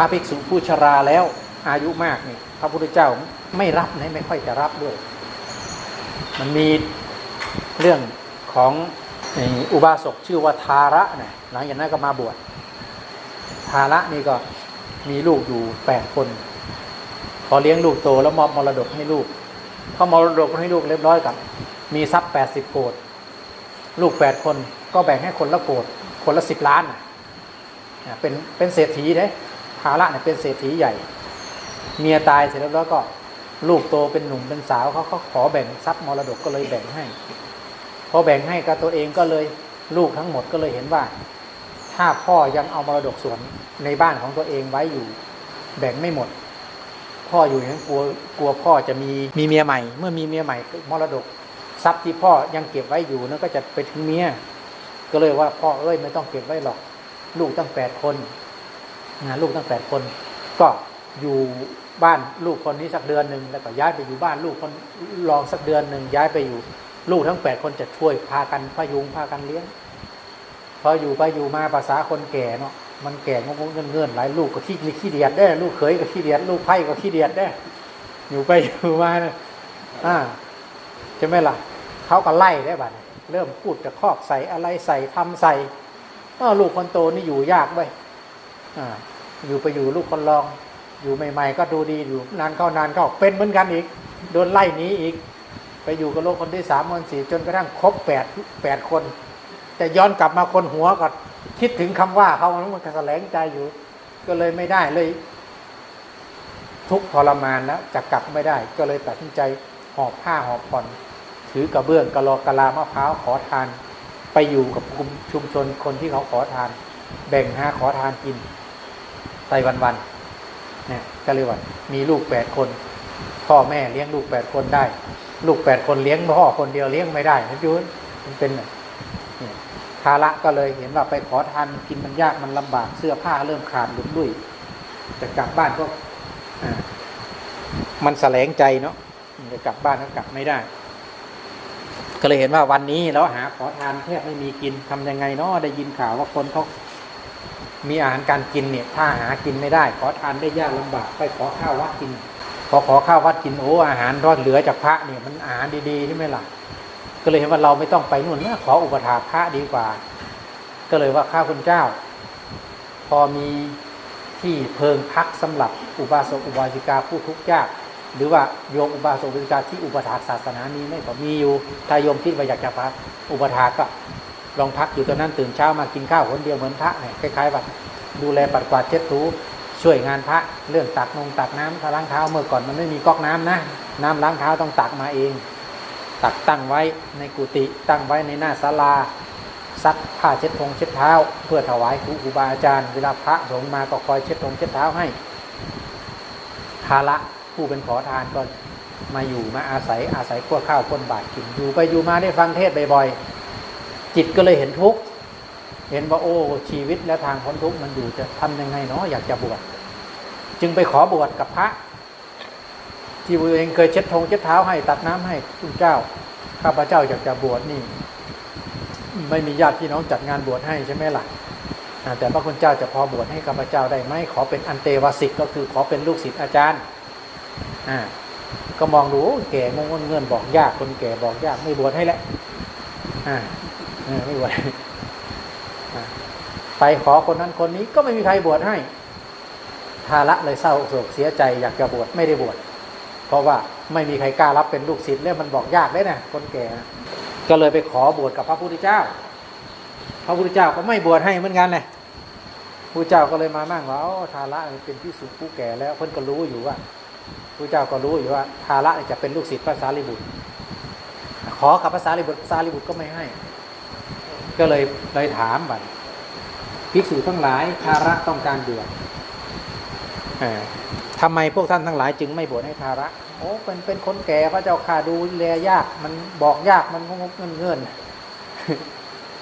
ระภิกษุผู้ชราแล้วอายุมากนี่พระพุทธเจ้าไม่รับนะไม่ค่อยจะรับด้วย มันมีเรื่องของอุบาสกชื่อว่าทาระนะหลังจากนั้นก็มาบวชทาระนี่ก็มีลูกอยู่แปดคน พอเลี้ยงลูกโตแล้วมอบมรดกให้ลูกพอมรดกให้ลูกเรียบร้อยกับ มีทรัพย์แปดสิบโกดลูกแปดคนก็แบ่งให้คนละโกดคนละสิบล้านนะเป็นเป็นเศรษฐีเด้ ภาระเนี่ยเป็นเศรษฐีใหญ่ เมียตายเสร็จแล้วก็ลูกโตเป็นหนุ่มเป็นสาวเขาเขาขอแบ่งทรัพย์มรดกก็เลยแบ่งให้ พอแบ่งให้กับตัวเองก็เลยลูกทั้งหมดก็เลยเห็นว่า ถ้าพ่อยังเอามรดกส่วนในบ้านของตัวเองไว้อยู่ แบ่งไม่หมด พ่ออยู่อย่างนั้นกลัวกลัวพ่อจะมีมีเมียใหม่ เมื่อมีเมียใหม่มรดกทรัพย์ที่พ่อยังเก็บไว้อยู่นั่นก็จะไปถึงเมียก็เลยว่าพ่อเอ้ยไม่ต้องเก็บไว้หรอก ลูกตั้งแปดคน นะลูกตั้งแปดคน ก็อยู่บ้านลูกคนนี้สักเดือนหนึ่งแล้วก็ย้ายไปอยู่บ้านลูกคนรองสักเดือนหนึ่งย้ายไปอยู่ลูกทั้งแปดคนจะช่วยพากันพยุงพากันเลี้ยงพออยู่ไปอยู่มาภาษาคนแก่เนาะมันแก่งงเงื่อนๆหลายลูกก็ขี้มีขี้เดียดได้ ลูกเขยก็ขี้เดียด ลูกไผ่ก็ขี้เดียดได้ อยู่ไปอยู่มาเนี่ยอ่าใช่ไหมล่ะเขาก็ไล่ได้บัดนี้เริ่มพูดจะคอกใส่อะไรใส่ทำใส่ลูกคนโตนี่อยู่ยากไว้ อยู่ไปอยู่ลูกคนรอง อยู่ใหม่ ๆ ก็ดูดีอยู่นานเข้านานเข้าเป็นเหมือนกันอีก โดนไล่หนีอีก ไปอยู่กับโลกคนที่สามคนสี่จนกระทั่งครบแปดแปดคน แต่ย้อนกลับมาคนหัวก็คิดถึงคำว่าเขามันก็แสลงใจอยู่ ก็เลยไม่ได้เลย ทุกทรมานแล้วจะกลับไม่ได้ ก็เลยตัดสินใจหอบผ้าหอบผ่อนถือกระเบื้องกระโลกกะลามะพร้าวขอทาน ไปอยู่กับกลุ่มชุมชนคนที่เขาขอทาน แบ่งหาขอทานกิน ไปวันๆเนี่ยก็เลยว่ามีลูกแปดคน พ่อแม่เลี้ยงลูกแปดคนได้ ลูกแปดคนเลี้ยงพ่อคนเดียวเลี้ยงไม่ได้นะยุ้ยมันเป็นเนี่ยภาระก็เลยเห็นว่าไปขอทานกินมันยากมันลำบากเสื้อผ้าเริ่มขาดหลุดลุ่ยจะกลับบ้านก็มันแสลงใจเนาะจะกลับบ้านก็กลับไม่ได้ ก็เลยเห็นว่าวันนี้เราหาขอทานแทบไม่มีกินทำยังไงเนาะได้ยินข่าวว่าคนเขา มีอาหารการกินเนี่ยถ้าหากินไม่ได้ ขอทานได้ยากลำบากไปขอข้าววัดกิน พอขอข้าววัดกินโอ้อาหารรอดเหลือจากพระเนี่ยมันอาหารดีๆใช่ไหมล่ะก็เลยเห็นว่าเราไม่ต้องไปนู่นนะขออุปถาพระดีกว่า ก็เลยว่าข้าคุณเจ้า พอมีที่เพิงพักสำหรับอุบาสกอุบาสิกาผู้ทุกข์ยาก หรือว่าโยมอุบาสกอุบาสิกาที่อุปถากศาสนานี้ไม่ก็มีอยู่ถ้าโยมคิดว่าอยากจะพักอุปถากก็ ลองพักอยู่ตอนนั้นตื่นเช้ามากินข้าวคนเดียวเหมือนพระเนี่ยคล้ายๆแบบดูแลปัดกวาดเช็ดถูช่วยงานพระเรื่องตักนงตักน้ำถ้าล้างเท้าเมื่อก่อนมันไม่มีก๊อกน้ำนะน้ำล้างเท้าต้องตักมาเอง ตักตั้งไว้ในกุฏิตั้งไว้ในหน้าศาลาซักผ้าเช็ดทงเช็ดเท้า เพื่อถวายครูครูบาอาจารย์เวลาพระสงฆ์มาก็คอยเช็ดทงเช็ดเท้าให้ภาระผู้เป็นขอทานก็มาอยู่มาอาศัยอาศัยขั้วข้าวคนบาทกินอยู่ไปอยู่มาได้ฟังเทศบ่อยๆ จิตก็เลยเห็นทุกข์เห็นว่าโอ้ชีวิตและทางพ้นทุกข์มันอยู่จะทำยังไงเนาะอยากจะบวชจึงไปขอบวชกับพระ ที่ตัวเองเคยเช็ดทงเช็ดเท้าให้ตักน้ำให้คุณเจ้า ข้าพเจ้าอยากจะบวชนี่ ไม่มีญาติพี่น้องจัดงานบวชให้ใช่ไหมล่ะอ่าแต่พระคุณเจ้าจะพอบวชให้ข้าพเจ้าได้ไหมขอเป็นอันเตวสิกก็คือขอเป็นลูกศิษย์อาจารย์อ่าก็มองดูแก่งงเงินบอกยากคนแก่บอกยากไม่บวชให้แล้ว ไม่บวไปขอคนนั้นคนนี้ก็ไม่มีใครบวชให้ภาระเลยเศร้าโศกเสียใจอยากจะบวชไม่ได้บวชเพราะว่าไม่มีใครกล้ารับเป็นลูกศิษย์แล้วมันบอกยากเลยนะคนแก่ก็เลยไปขอบวชกับพระพุทธเจ้า พระพุทธเจ้าก็ไม่บวชให้เหมือนกันเลยพระเจ้าก็เลยมานั่งว่าอ๋อทาระเป็นที่สุผู้แก่แล้วเพิ่นก็รู้อยู่ว่าพระเจ้าก็รู้อยู่ว่าทาระจะเป็นลูกศิษย์พระสารีบุตร ขอกับพระสารีบุตรสารีบุตรก็ไม่ให้ ก็เลยเลยถามบัดภิกษุทั้งหลายทาระต้องการบวชเอ่อทำไมพวกท่านทั้งหลายจึงไม่บวชให้ทาระ โอ้เป็นเป็นคนแก่พระเจ้าข่าดูแลยาก มันบอกยากมันงงเงินเงิน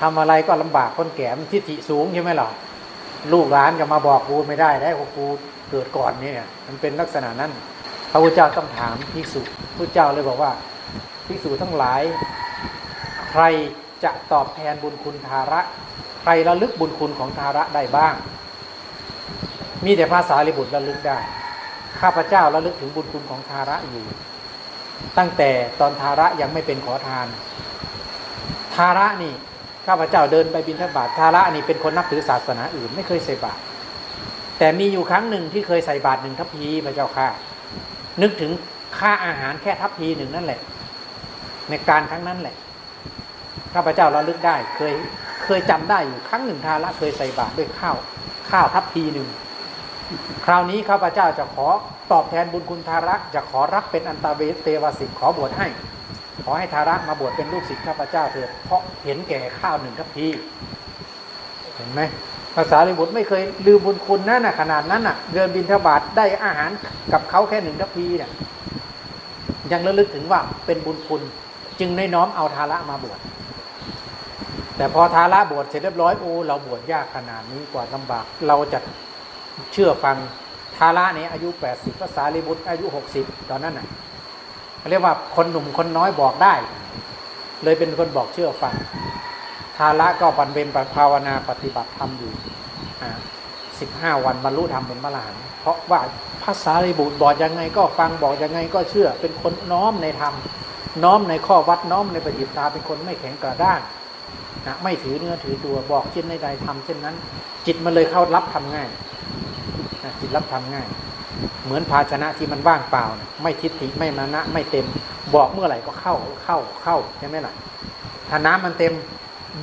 ทำอะไรก็ลำบากคนแก่มันทิฏฐิสูงใช่ไหมล่ะลูกหลานก็มาบอกกูไม่ได้ได้กูเกิดก่อนเนี่ย มันเป็นลักษณะนั้นพระพุทธเจ้าต้องถามภิกษุพระเจ้าเลยบอกว่าภิกษุทั้งหลาย ใคร จะตอบแทนบุญคุณทาระ ใครระลึกบุญคุณของทาระได้บ้าง มีแต่ภาษาลิบุตรระลึกได้ ข้าพเจ้าระลึกถึงบุญคุณของทาระอยู่ ตั้งแต่ตอนทาระยังไม่เป็นขอทาน ทาระนี่ข้าพเจ้าเดินไปบิณฑบาตทาระนี่เป็นคนนับถือศาสนาอื่นไม่เคยใส่บาตรแต่มีอยู่ครั้งหนึ่งที่เคยใส่บาตรหนึ่งทัพพีพระเจ้าค่ะ นึกถึงค่าอาหารแค่ทัพพีหนึ่งนั่นแหละ ในการครั้งนั้นแหละ ข้าพเจ้าระลึกได้ เคยเคยจำได้อยู่ครั้งหนึ่งทาระเคยใส่บาตรด้วยข้าวข้าวทัพพีหนึ่งคราวนี้ข้าพเจ้าจะขอตอบแทนบุญคุณทาระจะขอรับเป็นอันตาเวเตวสิกขอบวชให้ ขอให้ทาระมาบวชเป็นลูกศิษย์ข้าพเจ้าเถิดเพราะเห็นแก่ข้าวหนึ่งทัพพีเห็นไหมภาษาลิบุตรไม่เคยลืมบุญคุณนั่นน่ะขนาดนั้นน่ะเดินบินทบาทได้อาหารกับเขาแค่หนึ่งทัพพีเนี่ยยังระลึกถึงว่าเป็นบุญคุณจึงได้น้อมเอาทาระมาบวช แต่พอทาระบวชเสร็จเรียบร้อยโอ้เราบวชยากขนาดนี้กว่าลำบาก เราจะเชื่อฟังทาระนี้อายุ 80ภาษาลิบุตรอายุ 60 ตอนนั้นน่ะเรียกว่าคนหนุ่มคนน้อยบอกได้ เลยเป็นคนบอกเชื่อฟังทาระก็บันเวนภาวนาปฏิบัติธรรมอยู่สิบห้าวันบรรลุธรรมเป็นพระอรหันเพราะว่าภาษาลิบุตรบอกยังไงก็ฟังบอกยังไงก็เชื่อ เป็นคนน้อมในธรรมน้อมในข้อวัดน้อมในปฏิปทาเป็นคนไม่แข็งกระด้าง นะไม่ถือเนื้อถือตัวบอกเช่นใดๆทำเช่นนั้น จิตมันเลยเข้ารับทำง่ายนะจิตรับทำง่าย เหมือนภาชนะที่มันว่างเปล่านะไม่ทิฏฐิไม่มานะไม่เต็ม บอกเมื่อไหร่ก็เข้าเข้าเข้าใช่ไหมล่ะถ้าน้ำมันเต็ม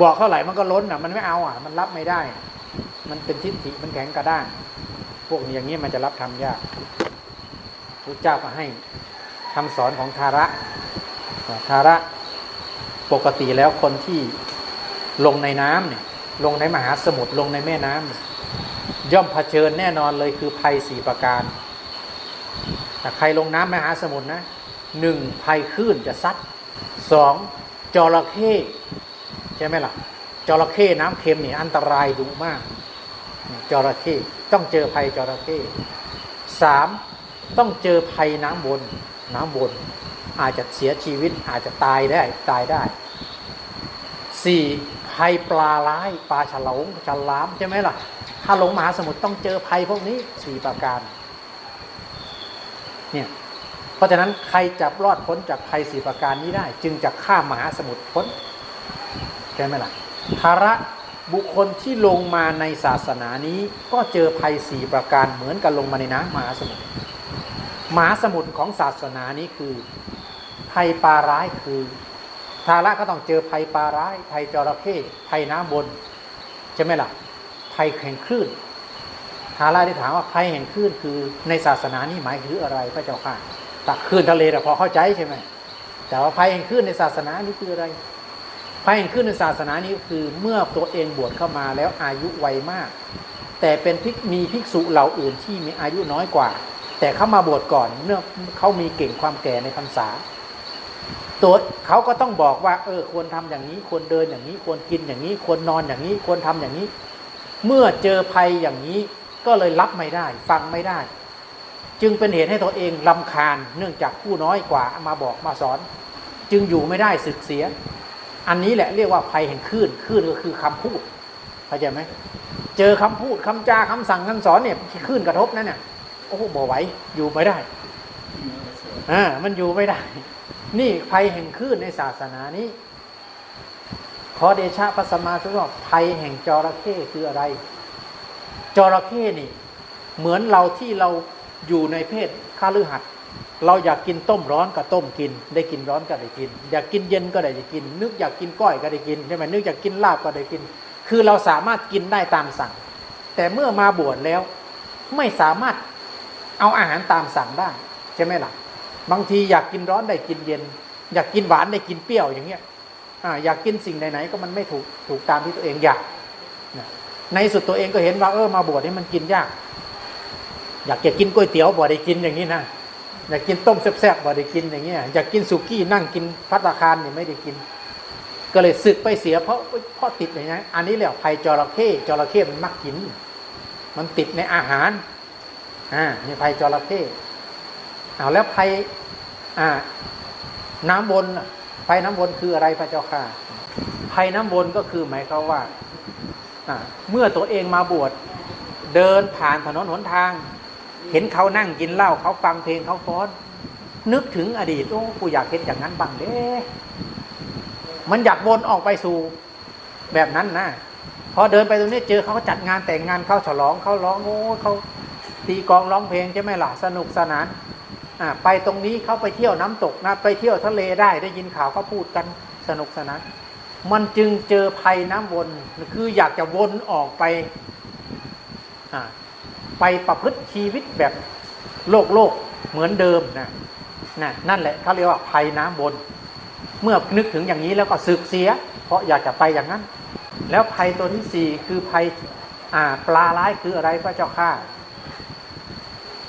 บอกเท่าไหร่มันก็ล้นอะ มันไม่เอาอะ มันรับไม่ได้ มันเป็นทิฏฐิมันแข็งกระด้างพวกอย่างนี้มันจะรับทำยากพระเจ้าก็ให้คำสอนของทาระทาระปกติแล้วคนที่ ลงในน้ำเนี่ยลงในมหาสมุทรลงในแม่น้ำย่อมเผชิญแน่นอนเลยคือภัยสี่ประการแต่ใครลงน้ำมหาสมุทรนะหนึ่งภัยคลื่นจะซัดสองจระเข้ใช่ไหมล่ะจระเข้น้ำเค็มนี่อันตรายดุมากจระเข้ต้องเจอภัยจระเข้สามต้องเจอภัยน้ำบนน้ำบนอาจจะเสียชีวิตอาจจะตายได้ตายได้สี่ ภัยปลาร้ายปลาฉลงฉลามใช่ไหมล่ะ ถ้าลงมหาสมุทรต้องเจอภัยพวกนี้สี่ประการเนี่ยเพราะฉะนั้นใครจะรอดพ้นจากภัยสี่ประการนี้ได้ จึงจะข้ามมหาสมุทรพ้นใช่ไหมล่ะภาระบุคคลที่ลงมาในศาสนานี้ก็เจอภัยสี่ประการเหมือนกับลงมาในน้ำมหาสมุทรมหาสมุทรของศาสนานี้คือภัยปลาร้ายคือ ทาระก็ต้องเจอภัยปลาร้ายภัยจระเข้ภัยน้ำบนใช่ไหมล่ะภัยแห่งคลื่นทาระได้ถามว่าภัยแห่งคลื่นคือในศาสนานี้หมายคืออะไรพระเจ้าค่ะตักคลื่นทะเลแต่พอเข้าใจใช่ไหมแต่ว่าภัยแห่งคลื่นในศาสนานี้คืออะไรภัยแห่งคลื่นในศาสนานี้คือเมื่อตัวเองบวชเข้ามาแล้วอายุไวมาก แต่เป็นพิกมีภิกษุเหล่าอื่นที่มีอายุน้อยกว่า แต่เข้ามาบวชก่อนเนื่องเขามีเก่งความแก่ในพรรษา ตัวเขาก็ต้องบอกว่า เออควรทำอย่างนี้ ควรเดินอย่างนี้ ควรกินอย่างนี้ ควรนอนอย่างนี้ ควรทำอย่างนี้ เมื่อเจอภัยอย่างนี้ก็เลยรับไม่ได้ ฟังไม่ได้ จึงเป็นเหตุให้ตัวเองลำคาญ เนื่องจากผู้น้อยกว่ามาบอกมาสอน จึงอยู่ไม่ได้สึกเสีย อันนี้แหละเรียกว่าภัยแห่งคลื่นคลื่นก็คือคำพูดเข้าใจไหมเจอคำพูดคำจาคำสั่งคำสอนเนี่ยคลื่นกระทบนั่นเนี่ยโอ้โหบ่ไหวอยู่ไม่ได้อ่ามันอยู่ไม่ได้ นี่ภัยแห่งคลื่นในศาสนานี้ ขอเดชะพระสมมาสุทธภัยแห่งจระเข้คืออะไร จระเข้นี่ เหมือนเราที่เราอยู่ในเพศข้าลือหัด เราอยากกินต้มร้อนก็ต้มกิน ได้กินร้อนก็ได้กิน อยากกินเย็นก็ได้กิน นึกอยากกินก้อยก็ได้กินใช่ไหมนึกอยากกินลาบก็ได้กิน คือเราสามารถกินได้ตามสั่ง แต่เมื่อมาบวชแล้ว ไม่สามารถเอาอาหารตามสั่งได้ใช่ไหมล่ะ บางทีอยากกินร้อนได้กินเย็น อยากกินหวานได้กินเปรี้ยวอย่างเงี้ยออยากกินสิ่งไหนๆก็มันไม่ถูกถูกตามที่ตัวเองอยากในสุดตัวเองก็เห็นว่าเออมาบวชนี่มันกินยาก อยากจะกินก๋วยเตี๋ยวบ่ได้กินอย่างนี้นะอยากกินต้มแซ่บๆบ่ได้กินอย่างเงี้ยอยากกินสุกี้นั่งกินพัตตาคารเนี่ยไม่ได้กิน ก็เลยสึกไปเสียเพราะเพราะติดอย่างนี้อันนี้แหละภัยจระเข้จระเข้มันมักกิน มันติดในอาหารอ่าในภัยจระเข้ เอาแล้วภัยอ่าน้ำวนภัยน้ำวนคืออะไรพระเจ้าค่ะภัยน้ำวนก็คือหมายความว่าเมื่อตัวเองมาบวชเดินผ่านถนนหนทาง เห็นเขานั่งกินเหล้าเขาฟังเพลงเขาฟ้อน นึกถึงอดีตโอ้กูอยากเห็นอย่างนั้นบ้างเด้มันอยากวนออกไปสู่แบบนั้นนะพอเดินไปตรงนี้เจอเขาก็จัดงานแต่งงานเขาฉลองเขาร้องโอ้เขาตีกองร้องเพลงใช่ไหมล่ะสนุกสนาน ไปตรงนี้เขาไปเที่ยวน้ำตกนะไปเที่ยวทะเลได้ได้ยินข่าวเขาพูดกันสนุกสนานมันจึงเจอภัยน้ำวนคืออยากจะวนออกไปไปประพฤติชีวิตแบบโลกโลกเหมือนเดิมนะนะนั่นแหละเขาเรียกว่าภัยน้ำวนเมื่อนึกถึงอย่างนี้แล้วก็สึกเสีย เพราะอยากจะไปอย่างนั้น แล้วภัยตัวที่สี่คือภัยปลาร้ายคืออะไรพระเจ้าข้า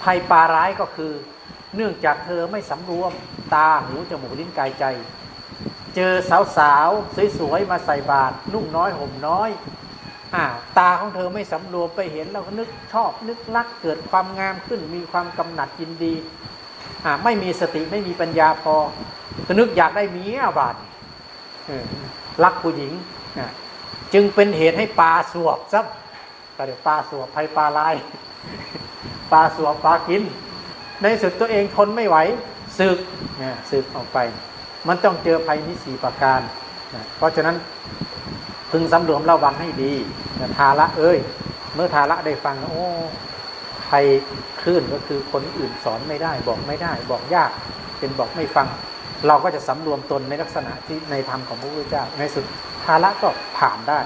ภัยปลาร้ายก็คือ เนื่องจากเธอไม่สำรวมตาหูจมูกลิ้นกายใจ เจอสาวๆสวยๆมาใส่บาตรนุ่งน้อยห่มน้อยอ่าตาของเธอไม่สำรวมไปเห็นแล้วนึกชอบนึกรักเกิดความงามขึ้นมีความกำหนัดยินดีอ่าไม่มีสติไม่มีปัญญาพอก็นึกอยากได้เมียบาดเออรักผู้หญิงจึงเป็นเหตุให้ปลาสวบซับก็เดี๋ยวปลาสวบภัยปลาลายปลาสวบปลากิน ในสุดตัวเองทนไม่ไหวสึกเนี่ยสึกออกไป มันต้องเจอภัยนี้สี่ประการนะเพราะฉะนั้นพึงสำรวมระวังให้ดีนะทาละเอ้ย เมื่อทาละได้ฟังนะโอ้ภัยคลื่นก็คือคนอื่นสอนไม่ได้ บอกไม่ได้ บอกยากเป็นบอกไม่ฟัง เราก็จะสำรวมตนในลักษณะที่ในธรรมของพระพุทธเจ้าในสุดทาละก็ผ่านได้